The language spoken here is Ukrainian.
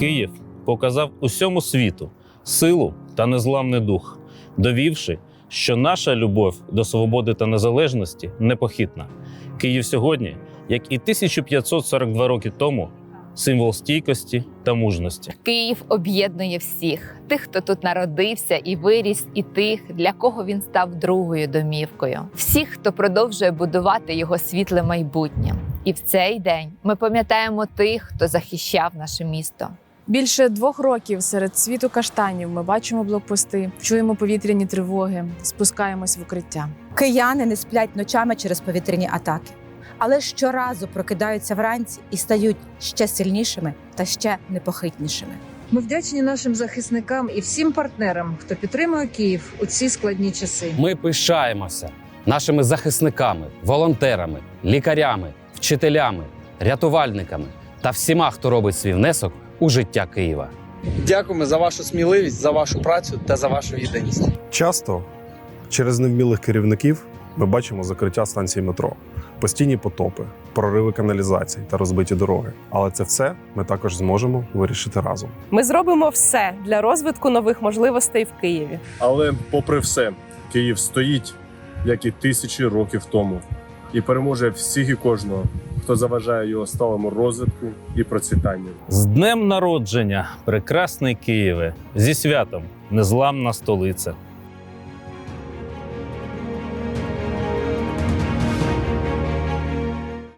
Київ показав усьому світу силу та незламний дух, довівши, що наша любов до свободи та незалежності непохитна. Київ сьогодні, як і 1542 роки тому, символ стійкості та мужності. Київ об'єднує всіх тих, хто тут народився і виріс, і тих, для кого він став другою домівкою. Всіх, хто продовжує будувати його світле майбутнє. І в цей день ми пам'ятаємо тих, хто захищав наше місто. Більше двох років серед світу каштанів ми бачимо блокпости, чуємо повітряні тривоги, спускаємось в укриття. Кияни не сплять ночами через повітряні атаки, але щоразу прокидаються вранці і стають ще сильнішими та ще непохитнішими. Ми вдячні нашим захисникам і всім партнерам, хто підтримує Київ у ці складні часи. Ми пишаємося нашими захисниками, волонтерами, лікарями, вчителями, рятувальниками та всіма, хто робить свій внесок у життя Києва. Дякуємо за вашу сміливість, за вашу працю та за вашу відданість. Часто через невмілих керівників ми бачимо закриття станцій метро, постійні потопи, прориви каналізацій та розбиті дороги. Але це все ми також зможемо вирішити разом. Ми зробимо все для розвитку нових можливостей в Києві. Але, попри все, Київ стоїть, як і тисячі років тому, і переможе всіх і кожного, хто заважає його сталому розвитку і процвітанню. З днем народження, прекрасний Києве, зі святом, незламна столиця.